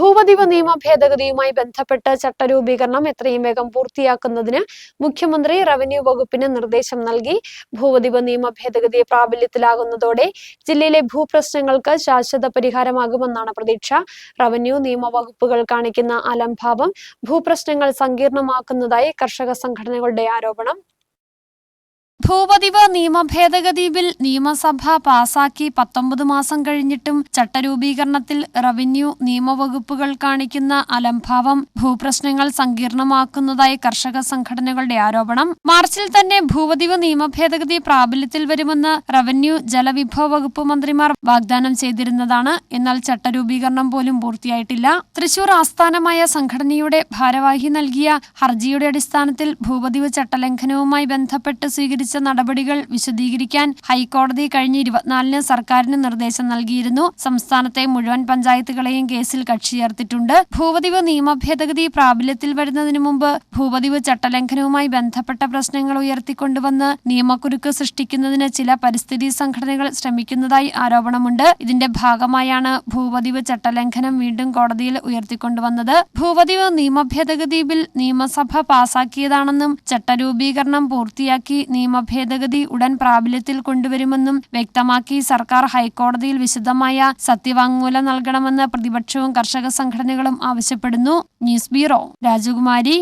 ഭൂപതിവ് നിയമ ഭേദഗതിയുമായി ബന്ധപ്പെട്ട് ചട്ടരൂപീകരണം എത്രയും വേഗം പൂർത്തിയാക്കുന്നതിന് മുഖ്യമന്ത്രി റവന്യൂ വകുപ്പിന് നിർദ്ദേശം നൽകി. ഭൂപതിവ് നിയമ ഭേദഗതി പ്രാബല്യത്തിലാകുന്നതോടെ ജില്ലയിലെ ഭൂപ്രശ്നങ്ങൾക്ക് ശാശ്വത പരിഹാരമാകുമെന്നാണ് പ്രതീക്ഷ. റവന്യൂ നിയമ വകുപ്പുകൾ കാണിക്കുന്ന അലംഭാവം ഭൂപ്രശ്നങ്ങൾ സങ്കീർണമാക്കുന്നതായി കർഷക സംഘടനകളുടെ ആരോപണം. ഭൂപതിവ് നിയമ ഭേദഗതി ബിൽ നിയമസഭ പാസാക്കി പത്തൊമ്പത് മാസം കഴിഞ്ഞിട്ടും ചട്ടരൂപീകരണത്തിൽ റവന്യൂ നിയമവകുപ്പുകൾ കാണിക്കുന്ന അലംഭാവം ഭൂപ്രശ്നങ്ങൾ സങ്കീർണമാക്കുന്നതായി കർഷക സംഘടനകളുടെ ആരോപണം. മാർച്ചിൽ തന്നെ ഭൂപതിവ് നിയമ ഭേദഗതി പ്രാബല്യത്തിൽ വരുമെന്ന് റവന്യൂ ജലവിഭവ വകുപ്പ് മന്ത്രിമാർ വാഗ്ദാനം ചെയ്തിരുന്നതാണ്. എന്നാൽ ചട്ടരൂപീകരണം പോലും പൂർത്തിയായിട്ടില്ല. തൃശൂർ ആസ്ഥാനമായ സംഘടനയുടെ ഭാരവാഹി നൽകിയ ഹർജിയുടെ അടിസ്ഥാനത്തിൽ ഭൂപതിവ് ചട്ടലംഘനവുമായി ബന്ധപ്പെട്ട് സ്വീകരിച്ച നടപടികൾ വിശദീകരിക്കാൻ ഹൈക്കോടതി കഴിഞ്ഞ ഇരുപത്തിനാലിന് സർക്കാരിന് നിർദ്ദേശം നൽകിയിരുന്നു. സംസ്ഥാനത്തെ മുഴുവൻ പഞ്ചായത്തുകളെയും കേസിൽ കക്ഷി ചേർത്തിട്ടുണ്ട്. ഭൂപതിവ് നിയമ ഭേദഗതി പ്രാബല്യത്തിൽ വരുന്നതിന് മുമ്പ് ഭൂപതിവ് ചട്ടലംഘനവുമായി ബന്ധപ്പെട്ട പ്രശ്നങ്ങൾ ഉയർത്തിക്കൊണ്ടുവന്ന് നിയമക്കുരുക്ക് സൃഷ്ടിക്കുന്നതിന് ചില പരിസ്ഥിതി സംഘടനകൾ ശ്രമിക്കുന്നതായി ആരോപണമുണ്ട്. ഇതിന്റെ ഭാഗമായാണ് ഭൂപതിവ് ചട്ടലംഘനം വീണ്ടും കോടതിയിൽ ഉയർത്തിക്കൊണ്ടുവന്നത്. ഭൂപതിവ് നിയമ ഭേദഗതി ബിൽ നിയമസഭ പാസാക്കിയതാണെന്നും ചട്ടരൂപീകരണം പൂർത്തിയാക്കി നിയമ ഭേദഗതി ഉടൻ പ്രാബല്യത്തിൽ കൊണ്ടുവരുമെന്നും വ്യക്തമാക്കി സർക്കാർ ഹൈക്കോടതിയിൽ വിശദമായ സത്യവാങ്മൂലം നൽകണമെന്ന് പ്രതിപക്ഷവും കർഷക സംഘടനകളും ആവശ്യപ്പെടുന്നു. ന്യൂസ് ബ്യൂറോ രാജകുമാരി.